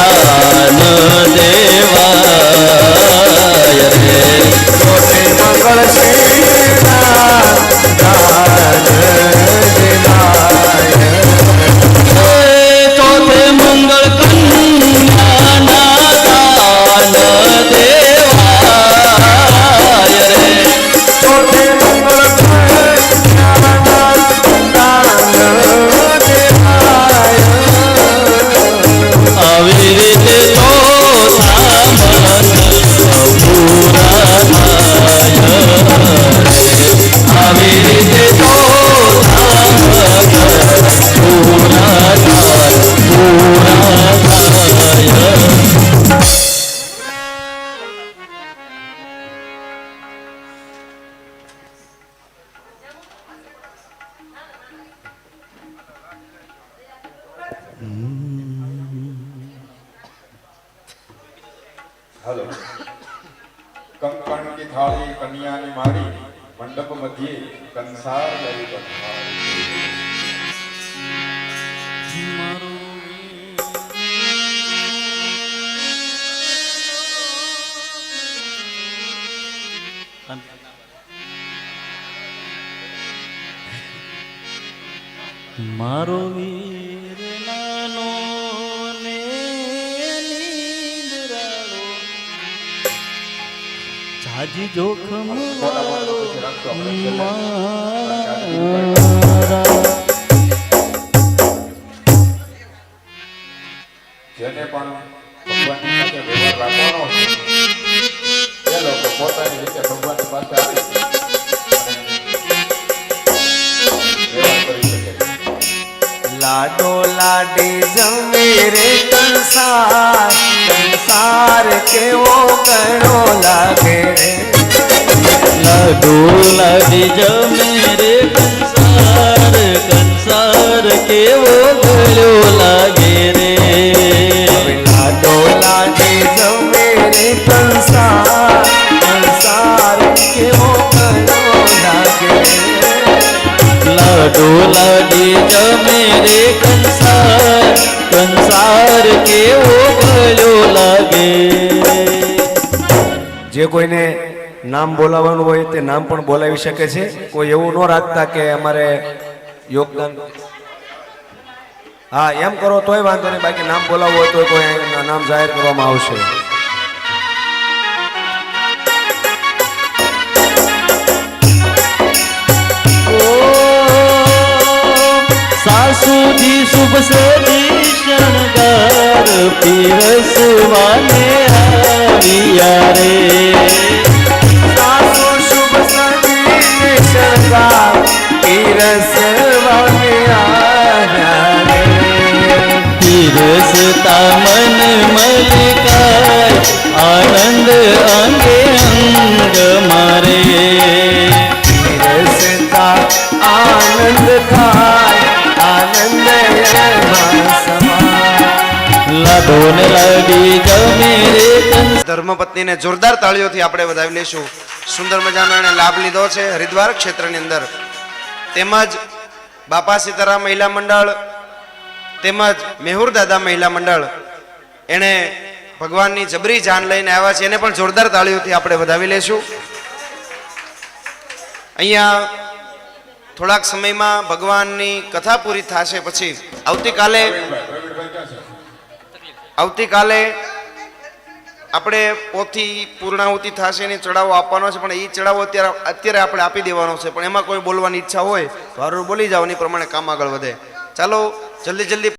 ध्यान दे હલો. કંકણ કી થાળી કન્યાની મારી મંડપ મધ્યે કંસાર લઈ બંધારી મારો વીર નાનો જાજી જોખમ જેને પણ ભગવાનની સાથે વ્યવહાર રાખવાનો છે એ લોકો પોતાની રીતે ભગવાનની પાસે આવી. લાડો લાડી જમે રે કંસાર કંસાર કેવો ગણો લાગે રે લાડુ લાડી જમે રે કંસાર કંસાર કેવો ગળ્યો લાગે રે હવે લાડો લાડી જમે રે કંસાર કંસાર કેવો ગળ્યો લાગે રે લાડુ લાડી જમે રે કંસાર કંસાર કેવો ગળ્યો લાગે જે કોઈને નામ બોલાવવાનું હોય તે નામ પણ બોલાવી શકે છે. કોઈ એવું ન રાખતા કે અમારે યોગદાન હા, એમ કરો તોય વાંધો નહીં. બાકી નામ બોલાવવું હોય તો કોઈ નામ જાહેર કરવામાં આવશે. સાસુજી શુભ સજી શણગાર પીરસવાને આવ્યા રે. ધર્મપત્નીને જોરદાર તાળીઓથી આપણે વધાવી લઈશું. સુંદર મજાનો એણે લાભ લીધો છે હરિદ્વાર ક્ષેત્રની અંદર. તેમજ બાપા સીતારામ મહિલા મંડળ, તેમજ મેહુર દાદા મહિલા મંડળ. એણે ભગવાનની જબરી જાન લઈને આવ્યા છે. એને પણ જોરદાર તાળીઓથી આપણે વધાવી લઈશું. અહીંયા થોડાક સમયમાં ભગવાનની કથા પૂરી થશે પછી. આવતીકાલે આવતીકાલે આપણે પોથી પૂર્ણાહુતિ થશે એની ચડાવો આપવાનો છે, પણ એ ચડાવો અત્યારે અત્યારે આપણે આપી દેવાનો છે. પણ એમાં કોઈ બોલવાની ઈચ્છા હોય તો હારું બોલી જાઓ એની પ્રમાણે કામ આગળ વધે. ચાલો, જલ્દી જલ્દી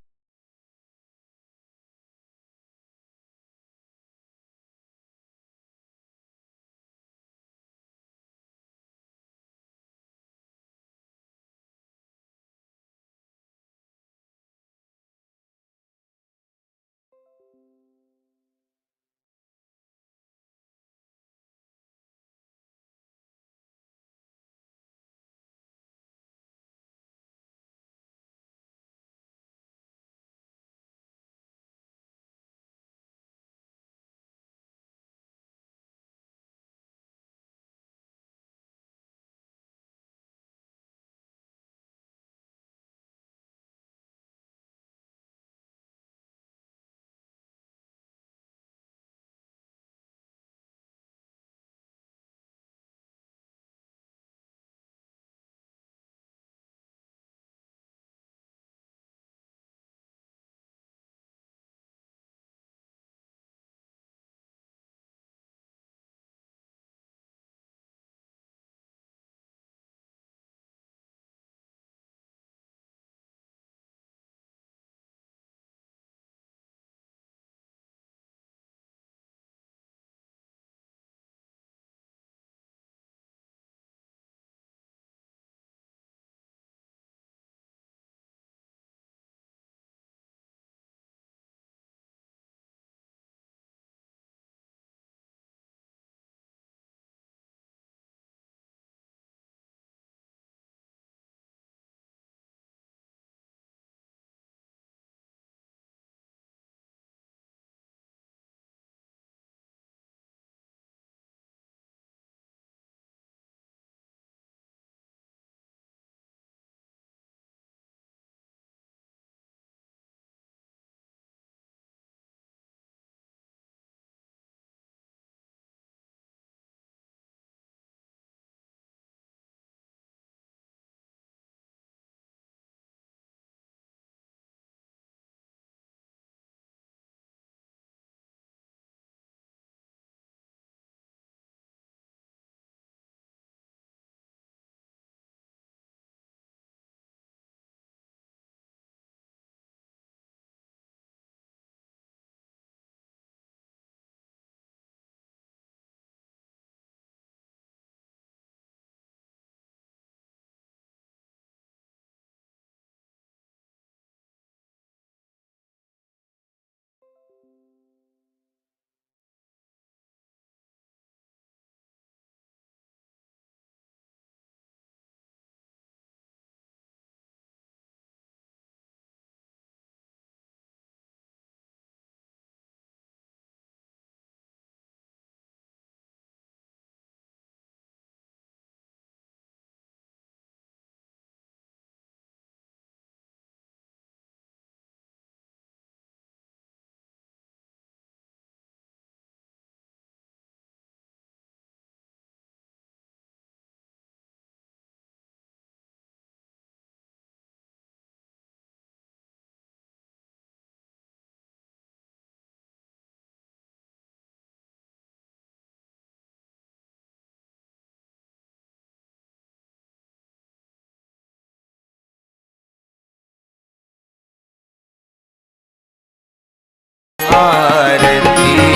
આરતી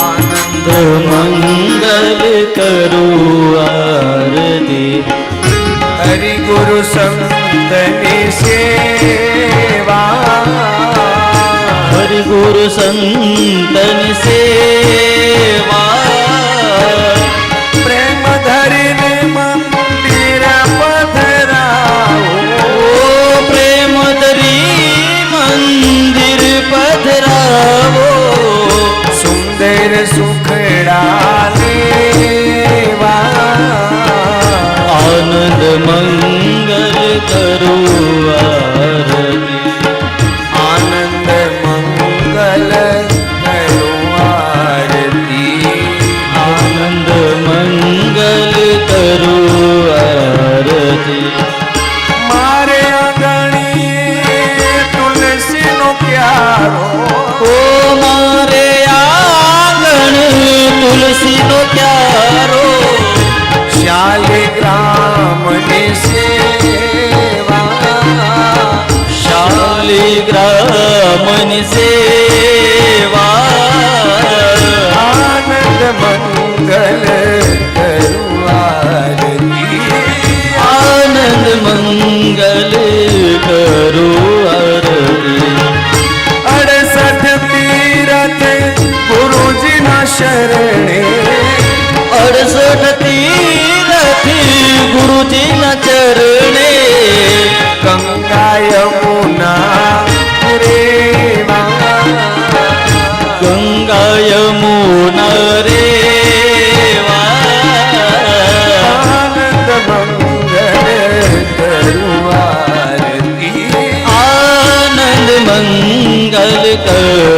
આનંદ મંગલ કરો આરતી હરિ ગુરુ સંતની સેવા હરિ ગુરુ સંતની સેવા कल कर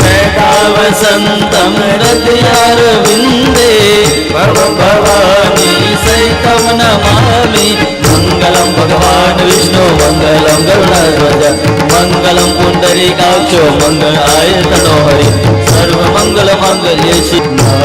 सदा वसन्तं हृदयारविन्दे परम भवानी सैतं नमामि मङ्गलं भगवान् विष्णु मङ्गलं गरुणाध्वज मङ्गलं पुण्डरीकाक्षो मङ्गलाय तनोहरि सर्वमङ्गलमाङ्गल्ये